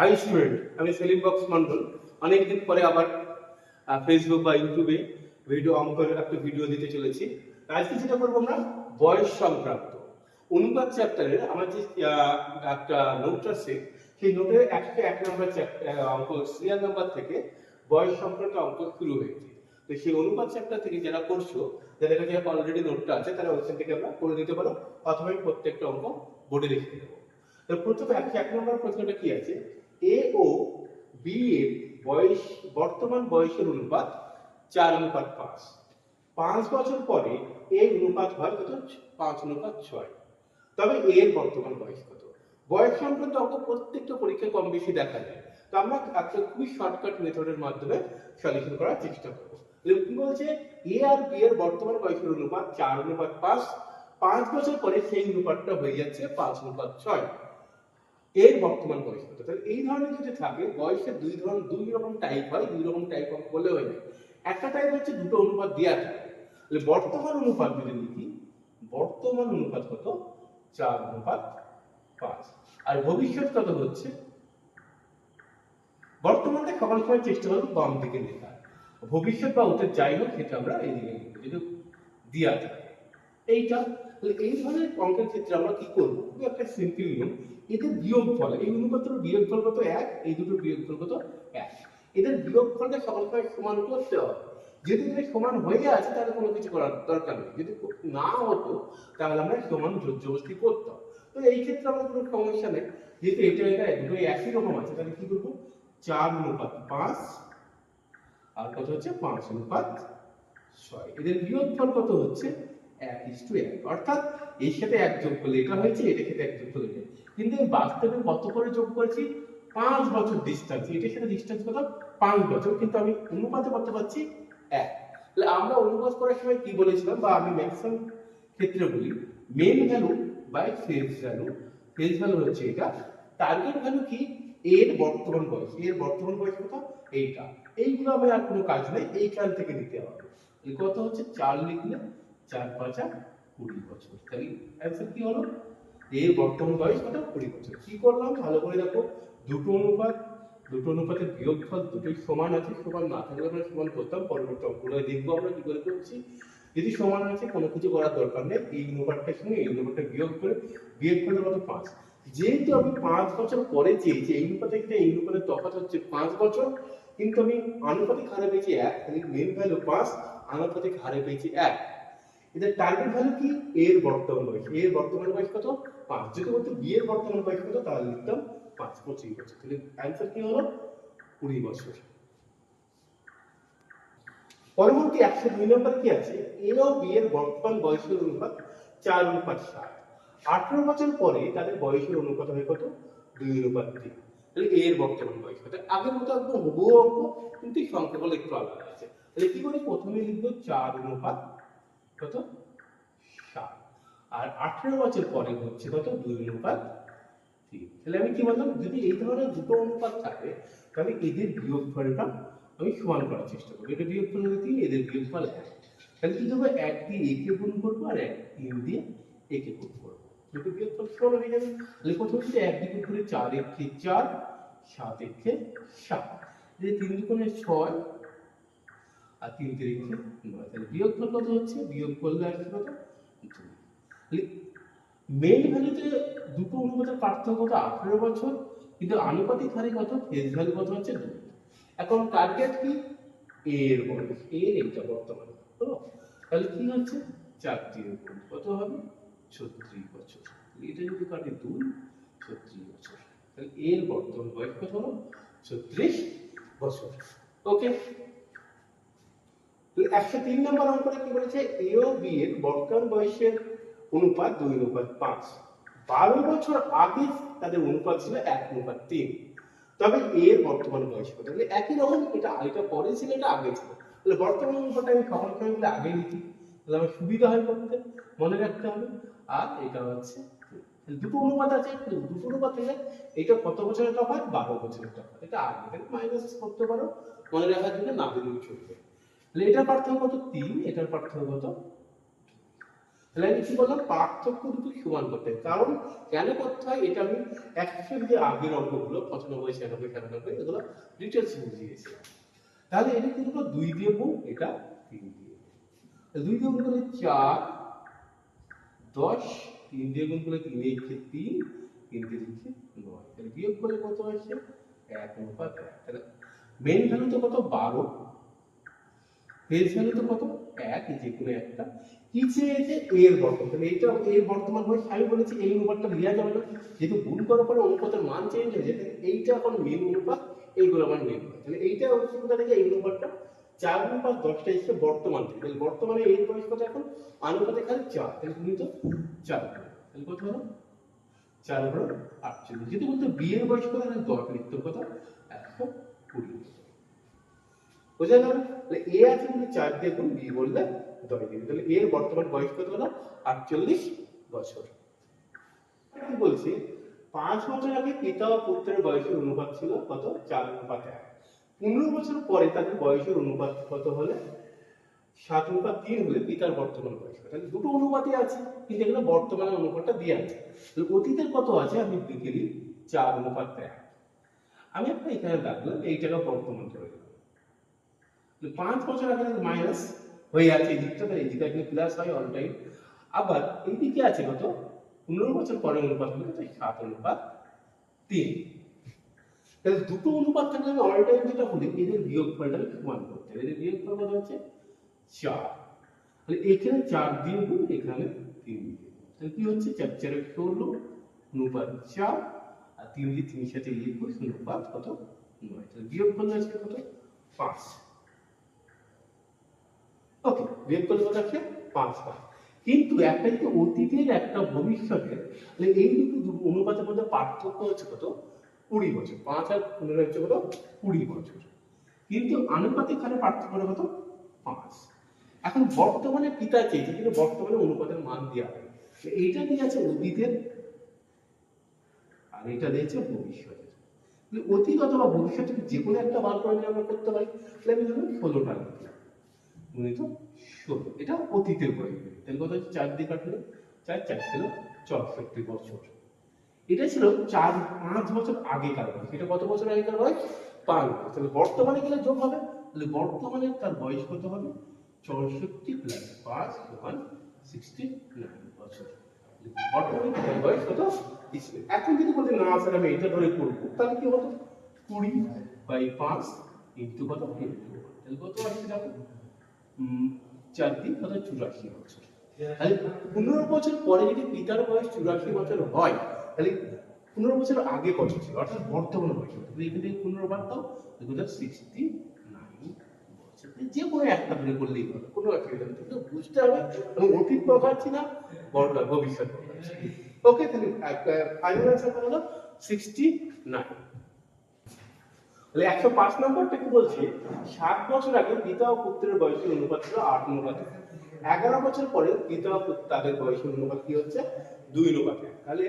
High student আমি Selim box Mondal অনেকদিন পরে আবার ফেসবুক বা ইউটিউবে ভিডিও অঙ্কের একটা ভিডিও দিতে চলেছি। আজকে যেটা করব আমরা, বয়স সংক্রান্ত। অনুবাদ চ্যাপ্টারের আমার যে একটা নোট আছে, সেই নোটের একশো এক নম্বর চ্যাপ্টার অঙ্ক সিরিয়াল নাম্বার থেকে বয়স সংক্রান্ত অঙ্ক শুরু হয়েছে। তো সেই অনুবাদ চ্যাপ্টার থেকে যারা করছ, যাদের কাছে অলরেডি নোটটা আছে, তারা ওইখান থেকে আমরা করে দিতে পারো। অথবা প্রত্যেকটা অঙ্ক বোর্ডে লিখে দেবো তো প্রথমে একশো এক নম্বর প্রশ্নটা কি আছে? এ ও বি এর বয়স, বর্তমান বয়সের অনুপাত চার অনুপাত পাঁচ। পাঁচ বছর পরে এর অনুপাত হয় কত? পাঁচ অনুপাত ছয়। তবে এর বর্তমান বয়স কত? বয়স সংক্রান্ত অঙ্ক প্রত্যেকটা পরীক্ষায় কম বেশি দেখা যায়। তো আমরা একটা খুবই শর্টকাট মেথডের মাধ্যমে সলিউশন করার চেষ্টা করব। কি বলছে? এ আর বি এর বর্তমান বয়সের অনুপাত চার অনুপাত পাঁচ। পাঁচ বছর পরে সেই অনুপাতটা হয়ে যাচ্ছে পাঁচ অনুপাত ছয়। এর বর্তমান বয়স তাহলে এই ধরনের যদি থাকে বয়সের দুই ধরন, দুই রকম টাইপ হয়, দুই রকম টাইপ বলে হয়ে যায় একটা টাইপ হচ্ছে দুটো অনুপাত দেওয়া থাকে। তাহলে বর্তমান অনুপাত যদি লিখি বর্তমান অনুপাত কত? চার অনুপাত পাঁচ। আর ভবিষ্যৎ কত হচ্ছে? বর্তমানটা সকাল সময় চেষ্টা করব বাম দিকে লেখা। ভবিষ্যৎ বা অতীত যাই হোক, সেটা আমরা এইদিকে লিখব। যদি দেওয়া থাকে। এইটা তাহলে এই ধরনের অঙ্কের ক্ষেত্রে আমরা কি করব? একটা সিম্পল নিয়ম এদের বিয়োগফল, এই অনুপাতের বিয়োগফল কত এক, এই দুটো বিয়োগফল কত এক। এদের বিয়োগফলটা সকল সময় সমান করতে হবে। যদি এটা সমান হয়ে আছে, তাহলে কোনো কিছু করার দরকার নেই। যদি না হতো, তাহলে আমরা সমান জোর জবস্তি করতাম। তো এই ক্ষেত্রে আমাদের কোনো সমস্যা নেই। যেহেতু এটা এটা দুটো একই রকম আছে, তাহলে কি করব? চার অনুপাত পাঁচ, আর কত হচ্ছে? পাঁচ অনুপাত ছয়। এদের বিয়োগফল কত হচ্ছে? এক ইস টু এক। অর্থাৎ এর সাথে এক যোগ করলে এটা হয়েছে, এটার সাথে এক যোগ করলে। কিন্তু আমি বাস্তবে কত করে যোগ করেছি? পাঁচ বছর ডিস্টেন্স এটার সাথে ডিস্টেন্স কত? পাঁচ বছর। কিন্তু আমি অনুপাতে কত পারছি এক। তাহলে আমরা অনুপাত করার সময় কি বলেছিলাম? বা আমি ম্যাক্সিমাম ক্ষেত্রে বলি main value by face value face value হচ্ছে এটা। টার্গেট ভ্যালু কি? এর বর্তমান বয়স। এর বর্তমান বয়স কত? এইটা। এইগুলো আমার আর কোনো কাজ নেই। এইখান থেকে নিতে হবে। কত হচ্ছে? চার লিখলে চার পাঁচা কুড়ি বছর। তাহলে অ্যান্সার কি হলো? এর বর্তমান বয়স কত? কুড়ি বছর। কি করলাম? ভালো করে দেখো। দুটো অনুপাত, দুটো অনুপাতের বিয়োগফল দুটোই সমান আছে, সমান না থাকলে আমরা সমান করতাম, পরবর্তী অঙ্কগুলো দেখব আমরা কি করে করছি। যদি সমান আছে কোনো কিছু করার দরকার নেই, এই অনুপাতটার সঙ্গে এই অনুপাতটা বিয়োগ করে, বিয়োগ করলে কত? পাঁচ। যেহেতু আমি পাঁচ বছর পরে চেয়েছি, এই অনুপাতে কিন্তু এই অনুপাতের তফাৎ হচ্ছে পাঁচ বছর, কিন্তু আমি আনুপাতিক হারে পেয়েছি এক, তাহলে মেন ভ্যালু পাঁচ, আনুপাতিক হারে পেয়েছি এক। এদের টার্গেট ভ্যালু কি? এর বর্তমান বয়স। এর বর্তমান বয়স কত? পাঁচ। যদি বলতো বি এর বর্তমান বয়স কত, তাহলে লিখতাম পাঁচ, পঁচিশ বছর। তাহলে অ্যান্সার কি হলো? কুড়ি বছর। পরবর্তী একশো দুই নম্বর কি আছে? এ ও বি এর বর্তমান বয়সের অনুপাত চার অনুপাত সাত। আঠারো বছর পরে তাদের বয়সের অনুপাত হয় কত? দুই অনুপাত তিন। তাহলে এর বর্তমান বয়স কত? আগের মতো একদম হুবহু অঙ্ক, কিন্তু সংখ্যাগুলো একটু আলাদা আছে। তাহলে কি করি প্রথমে লিখব? চার অনুপাত কত? সাত। আর আঠারো বছর পরে হচ্ছে কত? দুই অনুপাত তিন। তাহলে আমি কি বললাম? যদি এই ধরনের দুটো অনুপাত থাকে, তাহলে এদের বিয়োগফলটা আমি সমান করার চেষ্টা করব। এটা বিয়োগফল হলে তিন এদের বিয়োগফল এক। তাহলে কি করব? এক দিয়ে একে গুণ করব আর এক তিন দিয়ে একে গুণ করব। দুটো বিয়োগফল সমান হয়ে যাবে। তাহলে প্রথমে যদি এক গুণ করে চার একে চার, সাত একে সাত। এই তিন দুগুণে ছয় আর তিন তিরিখে নয় তাহলে বিয়োগফল কত হচ্ছে? বিয়োগ করলে আসবে কত? দুই মেইন ভ্যালুতে দুটো অনুপাতের পার্থক্য কত আঠারো বছর, কিন্তু আনুপাতিক হারে কত? ফেস ভ্যালু কত হচ্ছে? দুই এখন টার্গেট কি? এর বয়স এর এইটা বর্তমানে। হলো তাহলে কি হচ্ছে? চার কত হবে? ছত্রিশ বছর। এটা যদি কাটে দুই, ছত্রিশ বছর। তাহলে এর বর্তমান বয়স কত হলো? ছত্রিশ বছর। ওকে একশো তিন নম্বর অঙ্কটা কি বলেছে? এ ও বি এর বর্তমান বয়সের অনুপাত দুই, অনুপাত পাঁচ। বারো বছর আগে তাদের অনুপাত ছিল এক, অনুপাত তিন। তবে এর বর্তমান বয়স কত? তাহলে একই রকম এটা এটা পরে ছিল, এটা আগে ছিল। তাহলে বর্তমান অনুপাতটা আমি সকল সময় মিলে আগে লিখি তাহলে আমার সুবিধা হয় করতে। মনে রাখতে হবে। আর এটা হচ্ছে দুটো অনুপাত আছে দুটো অনুপাত হলে এটা কত বছরের তফাৎ? বারো বছরের তফাৎ। এটা আগে। এটা মাইনাস করতে পারো। মনে রাখার জন্য না দিলেও চলবে। তাহলে এটার পার্থক্য কত? তিন, এটার পার্থক্য কত? তাহলে আমি কি বললাম? পার্থক্য দুটো সমান করতে কারণ কেন করতে হয়? এটা আমি একশোর যে আগের অঙ্কগুলো, পঁচানব্বই, ছিয়ানব্বই, সাতানব্বই, এগুলো ডিটেলস বুঝিয়েছিলাম। তাহলে এটা কিন্তু হলো? দুই দিয়ে গুণ, এটা তিন দিয়ে দুই দিয়ে গুণ করলে চার, দশ, তিন দিয়ে গুণ করলে তিন একে তিন তিন দিয়ে দিচ্ছে নয়। তাহলে বিয়োগ করলে কত আসছে এক অনুপাত এক। তাহলে মেন ভ্যালু তো কত? বারো। ফেজ ভ্যালু তো কত? এক যে কোনো একটা। কি চেয়েছে এর বর্তমান? তাহলে এইটা এর বর্তমান বয়স আমি বলেছি, এই অনুপাতটা দেওয়া যাবে না। যেহেতু গুণ করার পরে অনুপাতের মান চেঞ্জ হয়ে তাহলে এইটা এখন মেন অনুপাত, এইগুলো আমার মেন তাহলে এইটা হচ্ছে কোথা থেকে? এই অনুপাতটা চার অনুপাত দশটা এসছে বর্তমান থেকে। তাহলে বর্তমানে এর বয়স কত এখন? অনুপাত এখানে চার। তাহলে তুমি তো চার। তাহলে কত হলো? চার হলো আটচল্লিশ। যদি বলতো বিয়ের বয়স কত? দশ লিখতে কত? একশো কুড়ি। বোঝা গেল তাহলে এ আছে কিন্তু চার দিয়ে গুণ বি বললে দশ দিয়ে তাহলে এর বর্তমান বয়স কত হলো? আটচল্লিশ বছর। কি বলছি? পাঁচ বছর আগে পিতা ও পুত্রের বয়সের অনুপাত ছিল কত? চার অনুপাত এক। পনেরো বছর পরে তাদের বয়সের অনুপাত কত হলে? সাত অনুপাত তিন হলে পিতার বর্তমান বয়স তাহলে দুটো অনুপাতই আছে। কিন্তু এখানে বর্তমানে অনুপাতটা দিয়ে আছে। অতীতের কত আছে? আমি দিই, চার অনুপাত এক। আমি একটা এখানে রাখলাম এইটাকে বর্তমান তাহলে পাঁচ বছর আগে মাইনাস হয়ে আছে, এই দিকটা এই দিকটা এখানে প্লাস হয় অল টাইম আবার এই দিকে আছে কত? পনেরো বছর পরে অনুপাত হলে, তাই সাত অনুপাত তিন। তাহলে দুটো অনুপাত থাকলে আমি অল টাইম যেটা বলি এদের বিয়োগ ফলটা আমি সমান করতে। এদের বিয়োগ ফল কত হচ্ছে? চার। তাহলে এখানে চার দিয়ে গুণ, এখানে তিন গুণ। তাহলে কি হচ্ছে? চার, চারে ষোলো, অনুপাত চার, আর তিন দিয়ে তিনের সাথে একুশ, অনুপাত কত? নয়। তাহলে বিয়োগ করলে আজকে কত? পাঁচ। কত আছে পাঁচ পাঁচ কিন্তু একটা যদি অতীতের, একটা ভবিষ্যতের। তাহলে এই দুটো অনুপাতের মধ্যে পার্থক্য হচ্ছে কত? কুড়ি বছর। পাঁচ আর পনেরো হচ্ছে কত? কুড়ি বছর। কিন্তু আনুপাতিক হারে পার্থক্য কত? পাঁচ। এখন বর্তমানে পিতা চেয়েছে কিন্তু বর্তমানে অনুপাতের মান দেওয়া হয়। এইটা দিয়ে আছে? অতীতের। আর এটা দিয়েছে ভবিষ্যতের। অতীত অথবা ভবিষ্যতে যে কোনো একটা বার করে নিয়ে আমরা করতে পারি। তাহলে আমি ধরুন ষোলোটা লিখলাম। গুণিত ষোলো এটা অতীতের বয়স তাহলে কত হচ্ছে? চার দিয়ে কাটলে চার চার ছিল চৌষট্টি বছর। এটা ছিল চার পাঁচ বছর আগেকার বয়স এটা কত বছর আগেকার বয়স পাঁচ বছর। তাহলে বর্তমানে গেলে যোগ হবে। তাহলে বর্তমানে তার বয়স কত হবে? চৌষট্টি প্লাস পাঁচ সমান সিক্সটি বছর। বর্তমানে তার বয়স কত? এখন যদি বলতে না স্যার আমি এটা ধরে করব তাহলে কি হতো কুড়ি বাই পাঁচ ইন্টু কত? ইন্টু তাহলে কত আসছে উম, চার তিন কত চুরাশি বছর। তাহলে পনেরো বছর পরে যদি পিতার বয়স চুরাশি বছর হয়, তাহলে পনেরো বছর আগে কত ছিল? অর্থাৎ বর্তমান বয়স। এখান থেকে পনেরো বাদ দাও, দেখো সিক্সটি নাইন যে কোনো একটা ধরে করলেই হবে, কোনো নেই। কিন্তু বুঝতে হবে, আমি অতীত পাচ্ছি না বড় ভবিষ্যৎ ওকে তাহলে ফাইনাল কত হলো? সিক্সটি নাইন তাহলে একশো পাঁচ নম্বরটা কি বলছে? সাত বছর আগে পিতা ও পুত্রের বয়সের অনুপাত ছিল আট অনুপাত। এগারো বছর পরে পিতা ও পুত্র তাদের বয়সের অনুপাত কি হচ্ছে? দুই অনুপাত। তাহলে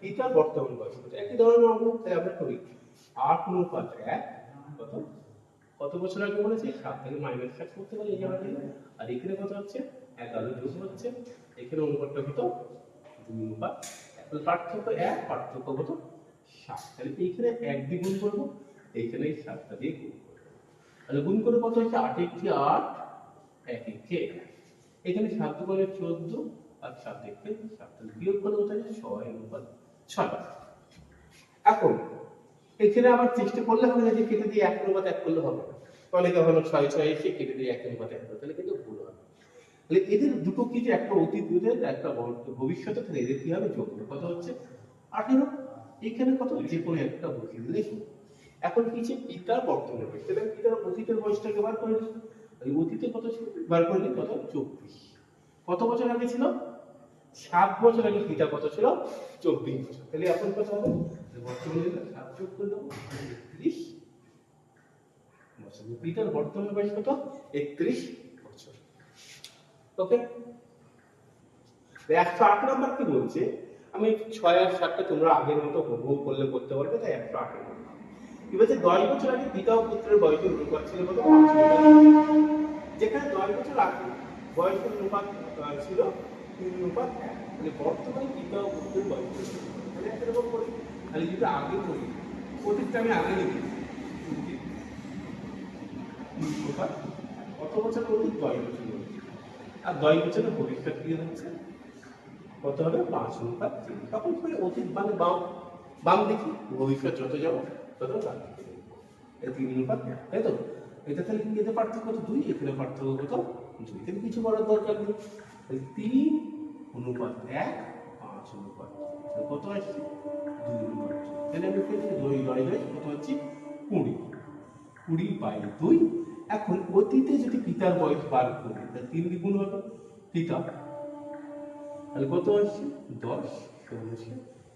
পিতার বর্তমান বয়স একই ধরনের অঙ্ক তাই আমরা করি। আট অনুপাত এক, কত? কত বছর আগে বলেছি? সাত থেকে মাইনাস সাত করতে পারি এই আর এখানে কত হচ্ছে? এগারো যোগ হচ্ছে। এখানে অনুপাতটা কত? দুই অনুপাত। পার্থক্য এক, পার্থক্য কত? সাত। তাহলে এইখানে এক দিয়ে গুণ করব। এইখানে এই সাতটা দিয়ে গুণ করব তাহলে গুণ করে কত হচ্ছে? আট একটি আট এক একটি এক। এখানে সাত করে চোদ্দ আর সাত একটি সাত তাহলে বিয়োগ করে হচ্ছে? ছয় অনুপাত ছয়। এখন এখানে আবার চেষ্টা করলে হবে না যে কেটে দিয়ে এক অনুপাত এক করলে হবে না। অনেকে হলো? ছয় ছয় এসে কেটে দিয়ে এক অনুপাত এক করবে, তাহলে কিন্তু ভুল হবে। তাহলে এদের দুটো কি যে একটা অতীতের একটা ভবিষ্যতে থাকে এদের কি হবে? যোগ। কত হচ্ছে? আঠেরো। এখানে কত? যে কোনো একটা বসিয়ে হবে। এখন কি যে পিতার বর্তমানের বয়স তাহলে পিতার অতীতের বয়সটাকে বার করে দিই তাহলে অতীতে কত ছিল বার করে দিই কত চব্বিশ। কত বছর আগে ছিল? সাত বছর আগে পিতা কত ছিল? চব্বিশ বছর। তাহলে এখন কত হবে? বর্তমানে সাত যোগ করে দেবো একত্রিশ বছর। পিতার বর্তমান বয়স কত? একত্রিশ বছর। ওকে? একশো আট নম্বর কি বলছে? আমি ছয় আর সাতটা তোমরা আগের মতো ভোগ করলে করতে পারবে, তাই একশো আট নম্বর। বলছে দশ বছর আগে পিতা ও পুত্রের বয়সের অনুপাত ছিল কত? যেখানে দশ বছর আগে বয়সের অনুপাত ছিল তিন অনুপাত মানে বর্তমানে পিতা ও পুত্রের বয়স মানে একরকম করি, তাহলে যদি আগে করি অতীতটা আমি আগে লিখি কত বছর অতীত দশ বছর আর দশ বছরের ভবিষ্যৎ কি হচ্ছে? কত হবে? পাঁচ অনুপাত তখন অতীত মানে বাম বাম দেখি। ভবিষ্যৎ যত যাব। তত ডান দিকে দেখব। তিন অনুপাত এক, তাই তো? এটা তাহলে এতে পার্থক্য কত দুই? এখানে পার্থক্য কত? দুই। তাহলে কিছু করার দরকার নেই। তাহলে তিন অনুপাত এক পাঁচ অনুপাত কত আসছে দুই অনুপাত তাহলে আমি এখানে দুই কত হচ্ছে কুড়ি। কুড়ি বাই দুই। এখন অতীতে যদি পিতার বয়স বার করি তাহলে তিন দ্বিগুণ হবে। পিতা। তাহলে কত আসছে? দশ আসছে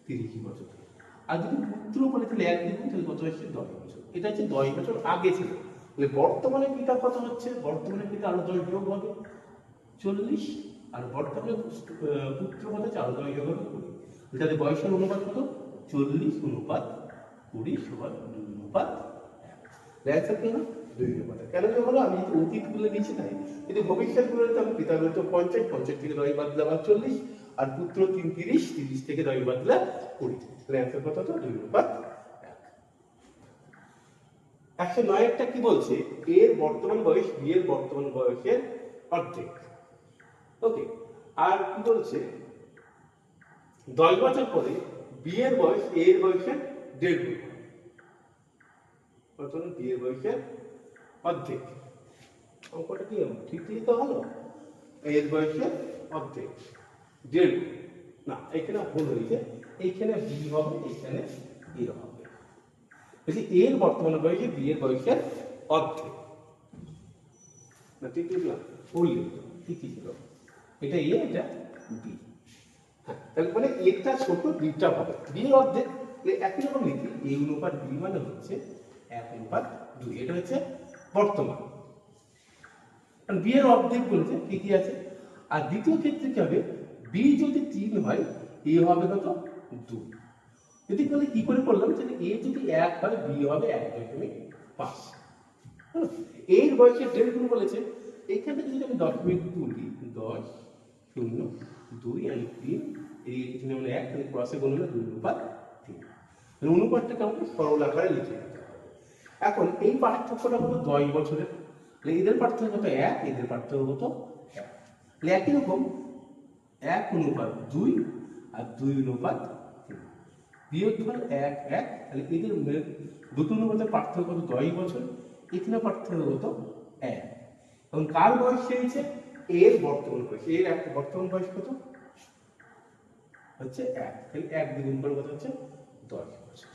তিরিশ বছর। আর যদি পুত্র বলে তাহলে এক দ্বিগুণ তাহলে কত আসছে দশ বছর। এটা হচ্ছে দশ বছর আগে ছিল। তাহলে বর্তমানে পিতা কত হচ্ছে? বর্তমানে পিতা আরও দশ যোগ হবে। চল্লিশ। আর বর্তমানে পুত্র কত হচ্ছে? আরও দশ যোগ হবে কুড়ি। এটাতে বয়সের অনুপাত কত? চল্লিশ অনুপাত কুড়ি সমান দুই অনুপাত এক। অনুপাত কেন কি হলো আমি অতীতগুলো নিচ্ছি তাই। যদি ভবিষ্যৎ গুলো নিতাম পিতা পঞ্চাশ পঞ্চাশ থেকে দশ বাদলা আবার চল্লিশ। আর পুত্র তিন তিরিশ তিরিশ থেকে দশ বাদলা কুড়ি। তাহলে অ্যান্সার কত হতো দুই অনুপাত একশো নয় একটা কি বলছে? এর বর্তমান বয়স বি এর বর্তমান বয়সের অর্ধেক। ওকে, আর কি বলছে? দশ বছর পরে বি এর বয়স এ এর বয়সের দেড় গুণ বর্তমানে বি এর বয়সের অর্ধেক। অঙ্কটা কি ঠিক তো হলো? এর বয়সের অর্ধেক। দেড় না, এখানে ভুল হয়েছে। এইখানে বি হবে এইখানে এ হবে। বলছি এর বর্তমান বয়সে বি এর বয়সের অর্ধেক। না, ঠিক লিখলাম ভুল ঠিকই ছিল। এটা এ এটা বি হ্যাঁ মানে এটা ছোট বিটা হবে। বি অর্ধেক একই রকম লিখি। এ অনুপাত বি মানে হচ্ছে এক অনুপাত দুই। এটা হচ্ছে বর্তমান। কারণ বি এর অর্ধেক বলছে কি কি আছে। আর দ্বিতীয় ক্ষেত্রে কি হবে? বি যদি তিন হয় এ হবে কত? দুই। যদি তাহলে কি করে করলাম? তাহলে এ যদি এক হয় বি হবে এক দশমিক পাঁচ? এর বয়সের দেড় গুণ বলেছে, এখান থেকে যদি আমি দশমিক তুলি দশ, শূন্য, দুই আর তিন, এই এখানে আমরা এক, তাহলে ক্রসে গুণ হলো দুই অনুপাত তিন। অনুপাতটাকে আমাকে সরল আকারে লিখে হবে। এখন এই পার্থক্যটা হলো দশ বছরের। এদের পার্থক্য কত এক, এদের পার্থক্য কত এক। একই রকম এক অনুপাত দুই আর দুই অনুপাত বিয়োগফল এক এক তাহলে এদের দুটো অনুপাতের পার্থক্য কত? দশ বছর। এখানে পার্থক্য কত? এক। এবং কার বয়স চেয়েছে এর বর্তমান বয়স। এর এক বর্তমান বয়স কত? হচ্ছে এক। তাহলে এক দ্বিগুণ করে কত হচ্ছে? দশ বছর।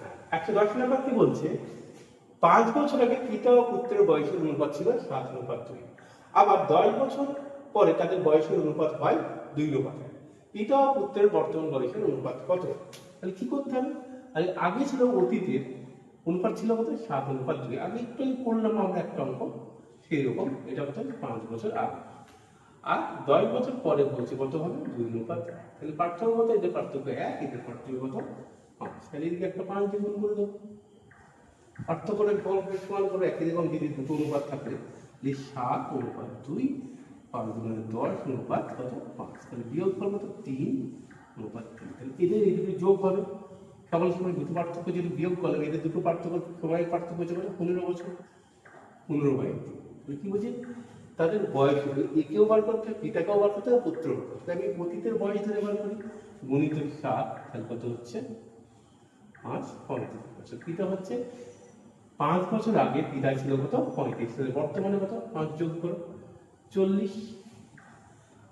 হ্যাঁ, একশো দশ নম্বর কি বলছে? পাঁচ বছর আগে পিতা ও পুত্রের বয়সের অনুপাত ছিল সাত অনুপাত দুই। আবার দশ বছর পরে তাদের বয়সের অনুপাত হয় দুই অনুপাত পিতা ও পুত্রের বর্তমান বয়সের অনুপাত কত? তাহলে কি করতে হবে? তাহলে আগে ছিল অতীতের, অনুপাত ছিল কত সাত অনুপাত দুই। আগে একটু করলাম আমরা একটা অঙ্ক সেই রকম এটা কত পাঁচ বছর আগে। আর দশ বছর পরে বলছে কত হবে? দুই অনুপাত। তাহলে পার্থক্য কত? এদের পার্থক্য এক, এদের পার্থক্য কত? পাঁচ। তাহলে এদিকে একটা পাঁচ দ্বিগুণ করে দেবো পার্থক্যটা গল্পের সমান করে একই রকম যদি দুটো অনুপাত থাকলে তাহলে সাত অনুপাত দুই, পাঁচ দুগুণে দশ অনুপাত কত? পাঁচ। তাহলে বিয়োগ ফল কত তিন অনুপাত তিন। তাহলে এদের এই দুটো যোগ হবে। সকল সময় দুটো পার্থক্য যদি বিয়োগ করলাম এদের দুটো পার্থক্য সময়ের পার্থক্য হচ্ছে পনেরো বছর। পনেরো বাই তিন তাহলে কি বলছি তাদের বয়স হবে। একেও বার করতে পিতাকেও বার করতে হবে পুত্র হবে। আমি অতীতের বয়স ধরে বার করি। গণিত সাত, তাহলে কত হচ্ছে? পাঁচ পঁয়ত্রিশ বছর পিতা হচ্ছে পাঁচ বছর আগে পিতা ছিল কত? পঁয়ত্রিশ। তাহলে বর্তমানে কত? পাঁচ যোগ করো। চল্লিশ।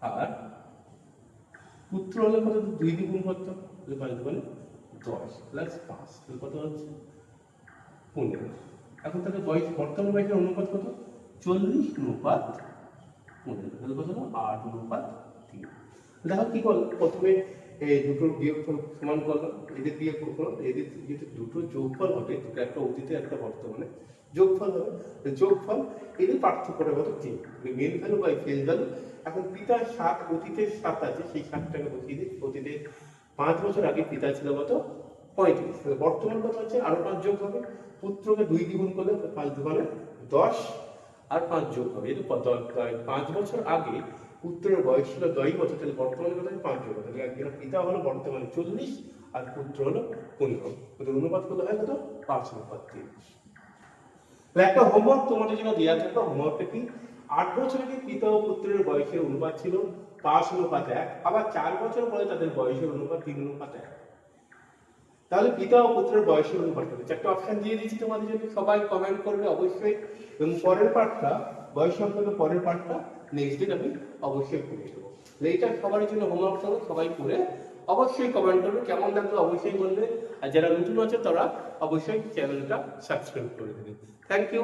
আর পুত্র হলে কত? দুই দ্বিগুণ তাহলে পাঁচ দুগুণে দশ প্লাস পাঁচ। কত হচ্ছে? পনেরো। এখন তাহলে বয়স, বর্তমান বয়সের অনুপাত কত? চল্লিশ অনুপাত পনেরো। তাহলে কত আট অনুপাত তিন। দেখো কি করল প্রথমে এই দুটো বিয়োগফল সমান করলাম এদের বিয়োগ করলাম এদের যেহেতু দুটো যোগফল হবে দুটো একটা অতীতে, একটা বর্তমানে, যোগফল হবে। যোগফল এদের পার্থক্যটা কত? তিন। Main value by face value এখন পিতার সাত, অতীতের সাত আছে, সেই সাতটাকে বসিয়ে দিই। অতীতে পাঁচ বছর আগে পিতা ছিল কত? পঁয়ত্রিশ। বর্তমান কত হচ্ছে? আরও পাঁচ যোগ হবে। পুত্রকে দুই দ্বিগুণ করলে পাঁচ দুগুণে দশ, আর পাঁচ যোগ হবে। যেহেতু পাঁচ বছর আগে পুত্রের বয়স ছিল দশ বছর, তাহলে বর্তমানে হচ্ছে? পাঁচ বছর। হবে তাহলে একজনের পিতা হলো বর্তমানে চল্লিশ, আর পুত্র হলো পনেরো ওদের অনুপাত কত? হয়, কত? পাঁচ অনুপাত তিন। একটা হোমওয়ার্ক তোমাদের জন্য দেওয়া থাকবে। হোমওয়ার্কটা কি? আট বছর আগে পিতা ও পুত্রের বয়সের অনুপাত ছিল? পাঁচ অনুপাত এক। আবার চার বছর পরে তাদের বয়সের অনুপাত তিন, অনুপাত এক। তাহলে পিতা ও পুত্রের বয়সের অনুপাত কত? চারটা অপশন দিয়ে দিচ্ছি তোমাদের জন্য। সবাই কমেন্ট করবে অবশ্যই। এবং পরের পার্টটা বয়স সম্পর্কে পরের পার্টটা নেক্সট দিন আমি অবশ্যই করে দেবো। এইটা সবার জন্য হোমওয়ার্ক সব সবাই করে অবশ্যই কমেন্ট করবে, কেমন লাগল অবশ্যই বলবে। আর যারা নতুন আছে তারা অবশ্যই চ্যানেলটা সাবস্ক্রাইব করে দেবে। Thank you